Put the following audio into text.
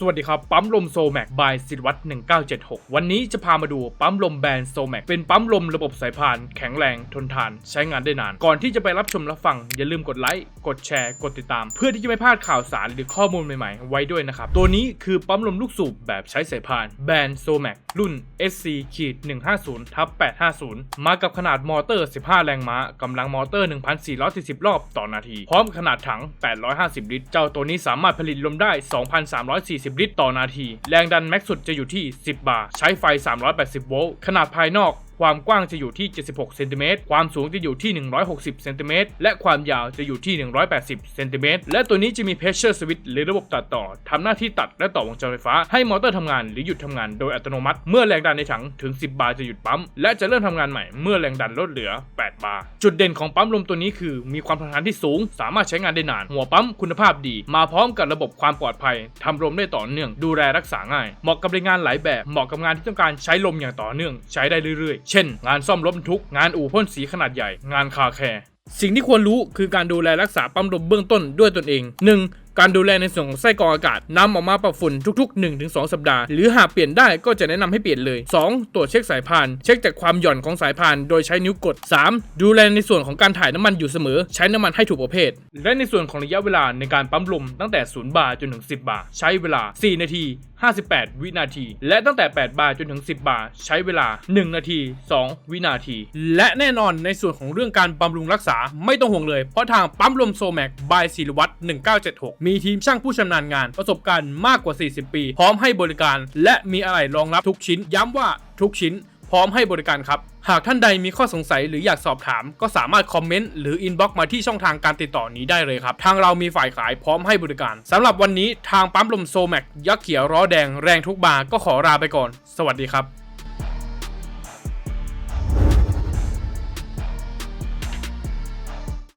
สวัสดีครับ ปั๊มลมโซแม็กบายสิทธิวัฒน์1976 วันนี้จะพามาดูปั๊มลมแบรนด์โซแม็กเป็นปั๊มลมระบบสายพาน แข็งแรงทนทาน ใช้งานได้นาน ก่อนที่จะไปรับชมรับฟัง อย่าลืมกดไลค์ กดแชร์ กดติดตาม เพื่อที่จะไม่พลาดข่าวสารหรือข้อมูลใหม่ๆ ไว้ด้วยนะครับ ตัวนี้คือปั๊มลมลูกสูบแบบใช้สายพาน แบรนด์โซแม็กรุ่น SC ขีด150ทับ850 มากับขนาดมอเตอร์ 15 แรงม้ากำลังมอเตอร์ 1,440 รอบต่อนาที พร้อมขนาดถัง 850 ลิตร เจ้าตัวนี้สามารถผลิตลมได้ 2,340ลิตรต่อนาที แรงดันแม็กสุดจะอยู่ที่ 10 บาร์ ใช้ไฟ 380 โวลต์ ขนาดภายนอก ความกว้างจะอยู่ที่ 76 เซนติเมตร ความสูงจะอยู่ที่ 160 เซนติเมตร และความยาวจะอยู่ที่ 180 เซนติเมตร และตัวนี้จะมี pressure switch หรือระบบตัดต่อทำหน้าที่ตัดและต่อวงจรไฟฟ้า ให้มอเตอร์ทำงานหรือหยุดทำงานโดยอัตโนมัติ เมื่อแรงดันในถังถึง 10 บาร์จะหยุดปั๊ม และจะเริ่มทำงานใหม่เมื่อแรงดันลดเหลือ 8 บาร์ จุดเด่นของปั๊มลมตัวนี้คือ มีความทนทานที่สูง สามารถใช้งานได้นาน หัวปั๊มคุณภาพดี มาพร้อมกับระบบความปลอดภัยทำลมได้ต่อเนื่อง ดูแลรักษาง่าย เหมาะกับในงานหลายแบบ เหมาะกับงานที่ต้องการใช้ลมอย่างต่อเนื่อง ใช้ได้เรื่อยๆ เช่น งานซ่อมรถบรรทุก งานอู่พ่นสีขนาดใหญ่ งานคาแคร์ สิ่งที่ควรรู้คือการดูแลรักษาปั๊มลมเบื้องต้นด้วยตนเอง 1. การดูแลในส่วนของไส้กรองอากาศนำออกมาปรับฝุ่นทุก ๆ 1-2 สัปดาห์ หรือหากเปลี่ยนได้ก็จะแนะนำให้เปลี่ยนเลย 2. ตรวจเช็คสายพาน เช็คจากความหย่อนของสายพานโดยใช้นิ้วกด 3. ดูแลในส่วนของการถ่ายน้ำมันอยู่เสมอ ใช้น้ำมันให้ถูกประเภท และในส่วนของระยะเวลาในการปั๊มลมตั้งแต่0บาร์จนถึง 10 บาร์ใช้เวลา 4 นาที58 วินาที และตั้งแต่ 8 บาร์จนถึง 10 บาร์ใช้เวลา 1 นาที 2 วินาที และแน่นอนในส่วนของเรื่องการบำรุงรักษาไม่ต้องห่วงเลย เพราะทางปั๊มลมโซแม็กบายศิริวัตร1976 มีทีมช่างผู้ชำนาญงาน ประสบการณ์มากกว่า 40 ปี พร้อมให้บริการ และมีอะไรรองรับทุกชิ้น ย้ำว่าทุกชิ้น พร้อมให้บริการครับ หากท่านใดมีข้อสงสัยหรืออยากสอบถาม ก็สามารถคอมเมนต์หรืออินบ็อกซ์มาที่ช่องทางการติดต่อนี้ได้เลยครับ ทางเรามีฝ่ายขายพร้อมให้บริการสำหรับวันนี้ทางปั๊มลมโซแม็กยักษ์เขียวร้อแดงแรงทุกบาร์ก็ขอลาไปก่อน สวัสดีครับ